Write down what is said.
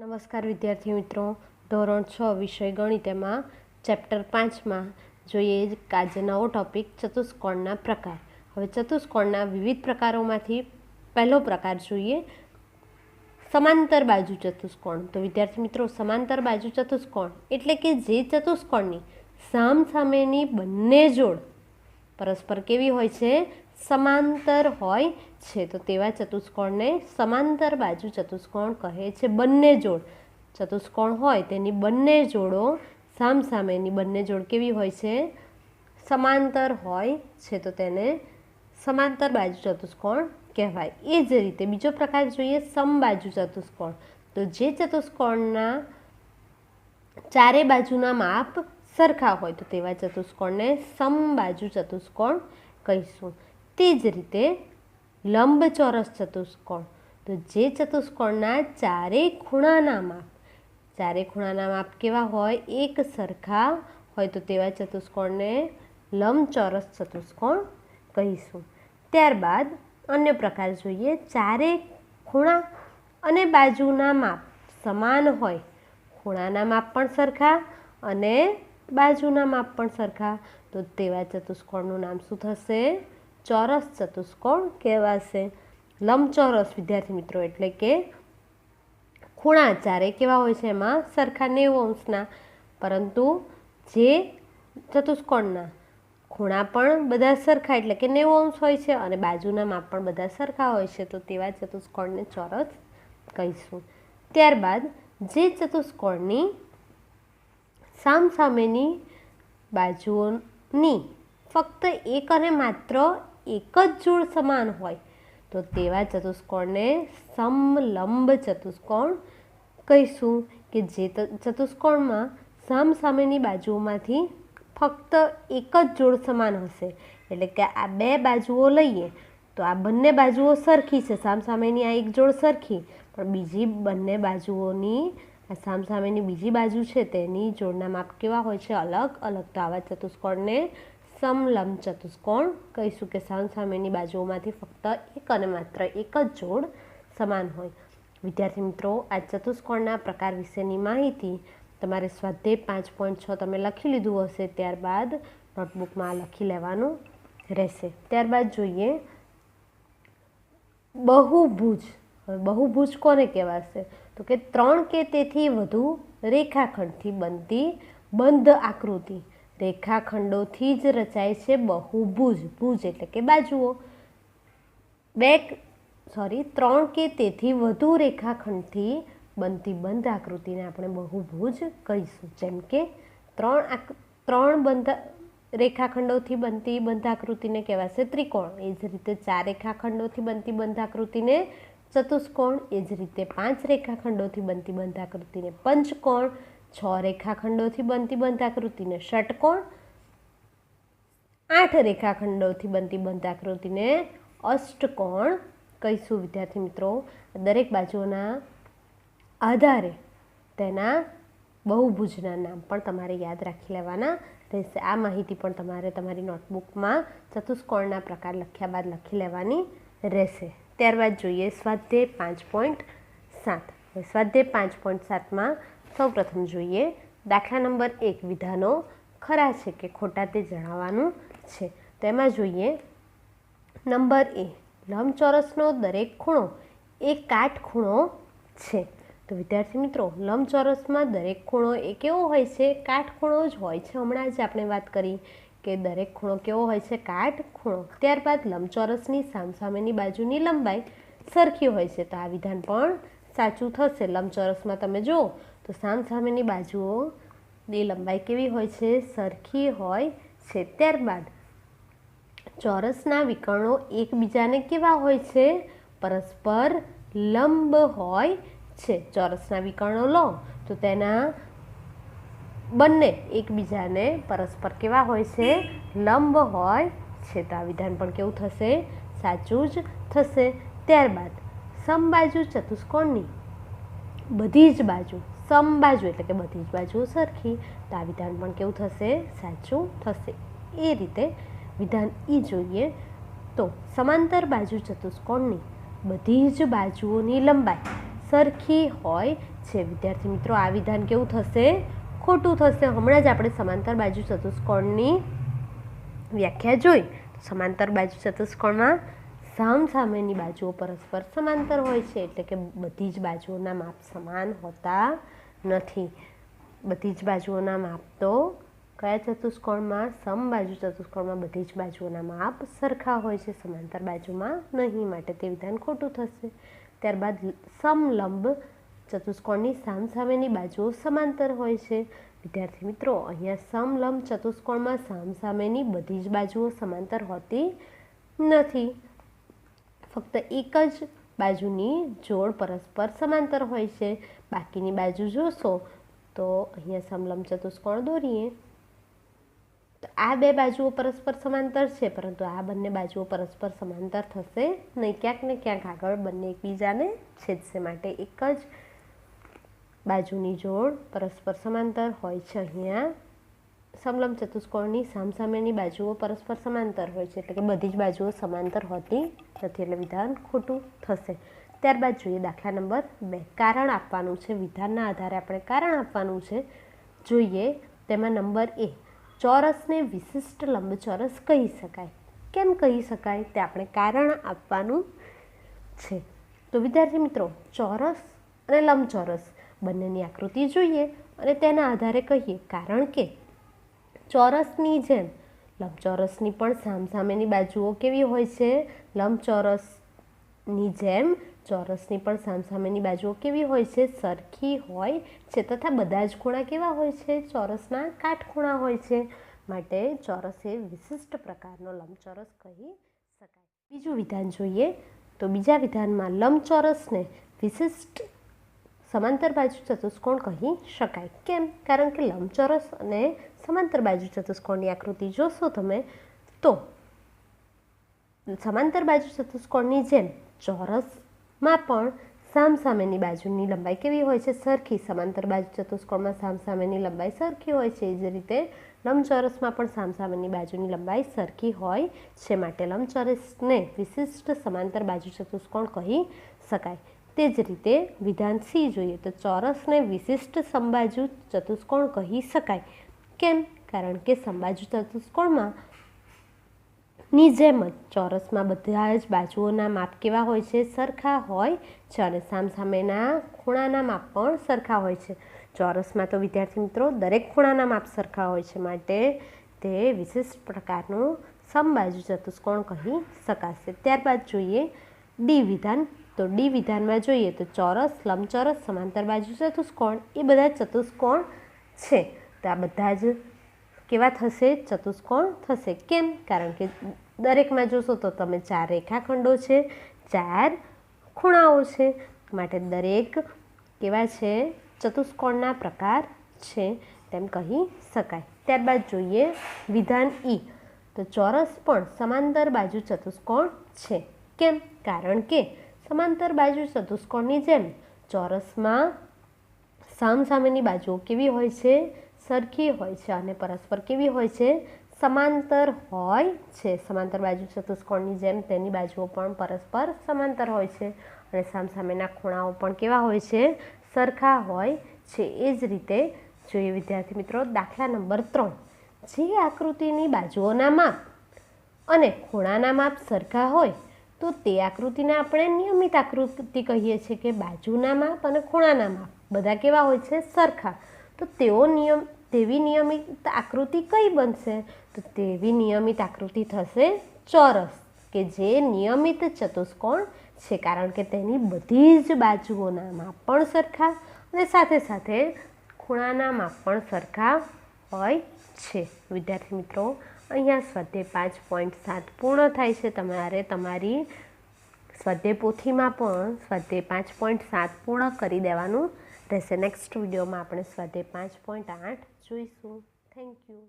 નમસ્કાર વિદ્યાર્થી મિત્રો. ધોરણ છ વિષય ગણિત એમાં ચેપ્ટર પાંચમાં જોઈએ આજે નવો ટોપિક ચતુષ્કોણના પ્રકાર. હવે ચતુષ્કોણના વિવિધ પ્રકારોમાંથી પહેલો પ્રકાર જોઈએ. સમાંતર બાજુ ચતુષ્કોણ. તો વિદ્યાર્થી મિત્રો, સમાંતર બાજુ ચતુષ્કોણ એટલે કે જે ચતુષ્કોણની સામ સામેની બંને જોડ પરસ્પર કેવી હોય છે? સમાંતર હોય છે. તો તેવા ચતુષ્કોણને સમાંતર બાજુ ચતુષ્કોણ કહે છે. બંને જોડ ચતુષ્કોણ હોય તેની બંને જોડો સામસામેની બંને જોડ કેવી હોય છે? સમાંતર હોય છે. તો તેને સમાંતર બાજુ ચતુષ્કોણ કહેવાય. એ જ રીતે બીજો પ્રકાર જોઈએ સમબાજુ ચતુષ્કોણ. તો જે ચતુષ્કોણના ચારે બાજુના માપ સરખા હોય તો તેવા ચતુષ્કોણને સમબાજુ ચતુષ્કોણ કહીશું. તે જ રીતે લંબચોરસ ચતુષ્કોણ. તો જે ચતુષ્કોણના ચારે ખૂણાના માપ, ચારે ખૂણાના માપ કેવા હોય? એક સરખા હોય તો તેવા ચતુષ્કોણને લંબચોરસ ચતુષ્કોણ કહીશું. ત્યારબાદ અન્ય પ્રકાર જોઈએ. ચારે ખૂણા અને બાજુના માપ સમાન હોય. ખૂણાના માપ પણ સરખા અને બાજુના માપ પણ સરખા. તો તેવા ચતુષ્કોણનું નામ શું થશે? ચોરસ ચતુષ્કોણ કહેવાશે. લંબચોરસ વિદ્યાર્થી મિત્રો, એટલે કે ખૂણા ચારે કેવા હોય છે એમાં? સરખા નેવું અંશના. પરંતુ જે ચતુષ્કોણના ખૂણા પણ બધા સરખા, એટલે કે નેવું અંશ હોય છે અને બાજુના માપ પણ બધા સરખા હોય છે, તો તેવા ચતુષ્કોણને ચોરસ કહીશું. ત્યારબાદ જે ચતુષ્કોણની સામસામેની બાજુઓની ફક્ત એક અને માત્ર એક જ જોડ સમાન હોય, તો તેવા ચતુષ્કોણને સમલંબ ચતુષ્કોણ કહીશું કે જે ચતુષ્કોણમાં સામસામેની બાજુઓમાંથી ફક્ત એક જ જોડ સમાન હશે. એટલે કે આ બે બાજુઓ લઈએ, તો આ બંને બાજુઓ સરખી છે. સામસામેની આ એક જોડ સરખી, પણ બીજી બંને બાજુઓની, આ સામસામેની બીજી બાજુ છે, તેની જોડના માપ કેવા હોય છે? અલગ. અલગ તો આવા ચતુષ્કોણને સમલંબ ચતુષ્કોણ કહીશું કે સામસામેની બાજુઓમાંથી ફક્ત એક અને માત્ર એક જ જોડ સમાન હોય. વિદ્યાર્થી મિત્રો, આ ચતુષ્કોણના પ્રકાર વિશેની માહિતી તમારે સ્વાધ્યાય પાંચ પોઈન્ટ છ તમે લખી લીધું હશે, ત્યારબાદ નોટબુકમાં લખી લેવાનું રહેશે. ત્યારબાદ જોઈએ, બહુભુજ. બહુભુજ કોને કહેવાશે? તો કે ત્રણ કે તેથી વધુ રેખાખંડથી બનતી બંધ આકૃતિ. રેખાખંડોથી જ રચાય છે બહુભુજ. ભુજ એટલે કે બાજુઓ. બે સોરી ત્રણ કે તેથી વધુ રેખાખંડથી બનતી બંધ આકૃતિને આપણે બહુભુજ કહીશું. જેમ કે ત્રણ ત્રણ બંધ રેખાખંડોથી બનતી બંધ આકૃતિને કહેવાશે ત્રિકોણ. એ જ રીતે ચાર રેખાખંડોથી બનતી બંધ આકૃતિને ચતુષ્કોણ. એ જ રીતે પાંચ રેખાખંડોથી બનતી બંધ આકૃતિને પંચકોણ. છ રેખાખંડોથી બનતી બંધ આકૃતિને ષટકોણ, આઠ રેખાખંડોથી બનતી બંધ આકૃતિને અષ્ટકોણ કહીશું વિદ્યાર્થી મિત્રો. દરેક બાજુઓના આધારે તેના બહુભુજના નામ પણ તમારે યાદ રાખી લેવાના રહેશે. આ માહિતી પણ તમારે તમારી નોટબુકમાં ચતુષ્કોણના પ્રકાર લખ્યા બાદ લખી લેવાની રહેશે. ત્યારબાદ જોઈએ સ્વાધ્યાય પાંચ પોઈન્ટ સાત. સ્વાધ્યાય પાંચ પોઈન્ટ સાતમાં સૌપ્રથમ જોઈએ દાખલા નંબર એક વિધાનો ખરા છે કે ખોટા તે જણાવવાનું છે. તેમાં જોઈએ નંબર એ, લંબચોરસનો દરેક ખૂણો એ કાટખૂણો છે. તો વિદ્યાર્થી મિત્રો, લંબચોરસમાં દરેક ખૂણો એ કેવો હોય છે? કાટખૂણો જ હોય છે. હમણાં જ આપણે વાત કરી કે દરેક ખૂણો કેવો હોય છે? કાઠ ખૂણો. ત્યારબાદ લંબચોરસની સામસામેની બાજુની લંબાઈ સરખી હોય છે. તો આ વિધાન પણ સાચું થશે. લંબચોરસમાં તમે જુઓ તો સામસામેની બાજુઓની લંબાઈ કેવી હોય છે? સરખી હોય છે. ત્યારબાદ ચોરસના વિકર્ણો એકબીજાને કેવા હોય છે? પરસ્પર લંબ હોય છે. ચોરસના વિકર્ણો લો, તો તેના બંને એકબીજાને પરસ્પર કેવા હોય છે? લંબ હોય છે. તો આ વિધાન પણ કેવું થશે? સાચું જ થશે. ત્યારબાદ સમબાજુ ચતુષ્કોણની બધી જ બાજુ સમબાજુ એટલે કે બધી જ બાજુ સરખી. તો આ વિધાન પણ કેવું થશે? સાચું થશે. એ રીતે વિધાન એ જોઈએ તો સમાંતર બાજુ ચતુષ્કોણની બધી જ બાજુઓની લંબાઈ સરખી હોય છે. વિદ્યાર્થી મિત્રો, આ વિધાન કેવું થશે? ખોટું થશે. હમણાં જ આપણે સમાંતર બાજુ ચતુષ્કોણની વ્યાખ્યા જોઈ. સમાંતર બાજુ ચતુષ્કોણમાં સામ સામેની બાજુઓ પરસ્પર સમાંતર હોય છે. એટલે કે બધી જ બાજુઓના માપ સમાન હોતા નથી. બધી જ બાજુઓના માપ તો કયા ચતુષ્કોણમાં સમબાજુ ચતુષ્કોણમાં બધી જ બાજુઓના માપ સરખા હોય છે, સમાંતર બાજુમાં નહીં માટે તે વિધાન ખોટું થશે. ત્યારબાદ સમલંબ ચતુષ્કોણની સામસામેની બાજુઓ સમાંતર હોય છે. વિદ્યાર્થી મિત્રો, અહીંયા સમલંબ ચતુષ્કોણમાં સામસામેની બધી જ બાજુઓ સમાંતર હોતી નથી. ફક્ત એક જ બાજુની જોડ પરસ્પર સમાંતર હોય છે. બાકીની બાજુ જોશો તો અહીંયા સમલંબ ચતુષ્કોણ દોરીએ. તો આ બે બાજુઓ પરસ્પર સમાંતર છે, પરંતુ આ બંને બાજુઓ પરસ્પર સમાંતર થશે નહીં. ક્યાંક ને ક્યાંક આગળ બંને એકબીજાને છેદશે માટે એક જ બાજુની જોડ પરસ્પર સમાંતર હોય છે અહીંયા. સમલંબ ચતુષ્કોણની સામસામેની બાજુઓ પરસ્પર સમાંતર હોય છે. એટલે કે બધી જ બાજુઓ સમાંતર હોતી નથી. એટલે વિધાન ખોટું થશે. ત્યારબાદ જોઈએ દાખલા નંબર બે. કારણ આપવાનું છે. વિધાનના આધારે આપણે કારણ આપવાનું છે. જોઈએ તેમાં નંબર એ. ચોરસને વિશિષ્ટ લંબચોરસ કહી શકાય. કેમ કહી શકાય? તે આપણે કારણ આપવાનું છે. તો વિદ્યાર્થી મિત્રો, ચોરસ અને લંબચોરસ બંનેની આકૃતિ જોઈએ અને તેના આધારે કહીએ. કારણ કે ચોરસની જેમ. લંબચોરસની પણ સામસામેની બાજુઓ કેવી હોય છે? લંબચોરસની જેમ ચોરસની પણ સામસામેની બાજુઓ કેવી હોય છે? સરખી હોય છે તથા બધા જ ખૂણા કેવા હોય છે? ચોરસના કાટખૂણા હોય છે. માટે ચોરસ એ વિશિષ્ટ પ્રકારનો લંબચોરસ કહી શકાય. બીજું વિધાન જોઈએ તો બીજા વિધાનમાં લંબચોરસને વિશિષ્ટ સમાંતર બાજુ ચતુષ્કોણ કહી શકાય. કેમ? કારણ કે લંબચોરસ અને સમાંતર બાજુ ચતુષ્કોણની આકૃતિ જોશો તમે, તો સમાંતર બાજુ ચતુષ્કોણની જેમ ચોરસમાં પણ સામસામેની બાજુની લંબાઈ કેવી હોય છે? સરખી. સમાંતર બાજુ ચતુષ્કોણમાં સામસામેની લંબાઈ સરખી હોય છે. એ જ રીતે લંબચોરસમાં પણ સામસામેની બાજુની લંબાઈ સરખી હોય છે. માટે લંબચોરસને વિશિષ્ટ સમાંતર બાજુ ચતુષ્કોણ કહી શકાય. તે જ રીતે વિધાન સી જોઈએ તો ચોરસને વિશિષ્ટ સંબાજુ ચતુષ્કોણ કહી શકાય. કેમ? કારણ કે સંબાજુ ચતુષ્કોણમાં ની જેમ જ ચોરસમાં બધા જ બાજુઓના માપ કેવા હોય છે? સરખા હોય છે અને સામસામેના ખૂણાના માપ પણ સરખા હોય છે. ચોરસમાં તો વિદ્યાર્થી મિત્રો દરેક ખૂણાના માપ સરખા હોય છે માટે તે વિશિષ્ટ પ્રકારનું સમબાજુ ચતુષ્કોણ કહી શકાશે. ત્યારબાદ જોઈએ ડી વિધાન તો ડી વિધાનમાં જોઈએ તો ચોરસ, લંબચોરસ, સમાંતર બાજુ ચતુષ્કોણ, એ બધા ચતુષ્કોણ છે. તો આ બધા જ કેવા થશે? ચતુષ્કોણ થશે. કેમ? કારણ કે દરેકમાં જોશો તો તમે ચાર રેખાખંડો છે, ચાર ખૂણાઓ છે. માટે દરેક કેવા છે? ચતુષ્કોણના પ્રકાર છે તેમ કહી શકાય. ત્યારબાદ જોઈએ વિધાન ઈ. તો ચોરસ પણ સમાંતર બાજુ ચતુષ્કોણ છે. કેમ? કારણ કે સમાંતર બાજુ ચતુષ્કોણની જેમ ચોરસમાં સામસામેની બાજુઓ કેવી હોય છે? સરખી હોય છે અને પરસ્પર કેવી હોય છે? સમાંતર હોય છે. સમાંતર બાજુ ચતુષ્કોણની જેમ તેની બાજુઓ પણ પરસ્પર સમાંતર હોય છે અને સામસામેના ખૂણાઓ પણ કેવા હોય છે? સરખા હોય છે. એ જ રીતે જોઈએ વિદ્યાર્થી મિત્રો, દાખલા નંબર ત્રણ. જે આકૃતિની બાજુઓના માપ અને ખૂણાના માપ સરખા હોય તો તે આકૃતિને આપણે નિયમિત આકૃતિ કહીએ છીએ કે બાજુના માપ અને ખૂણાના માપ. બધા કેવા હોય છે? સરખા. તો તેઓ નિયમ, તેવી નિયમિત આકૃતિ કઈ બનશે? તો તેવી નિયમિત આકૃતિ થશે ચોરસ, કે જે નિયમિત ચતુષ્કોણ છે, કારણ કે તેની બધી જ બાજુઓના માપ પણ સરખા અને સાથે સાથે ખૂણાના માપ પણ સરખા હોય છે. વિદ્યાર્થી મિત્રો, અહીંયા સ્વાધ્યાય પાંચ પોઈન્ટ સાત પૂર્ણ થાય છે. તમારે તમારી સ્વાધ્યાય પોથીમાં પણ સ્વાધ્યાય પાંચ પોઈન્ટ સાત પૂર્ણ કરી દેવાનું રહેશે. નેક્સ્ટ વિડીયોમાં આપણે સ્વાધ્યાય પાંચ પોઈન્ટ આઠ જોઈશું. Thank you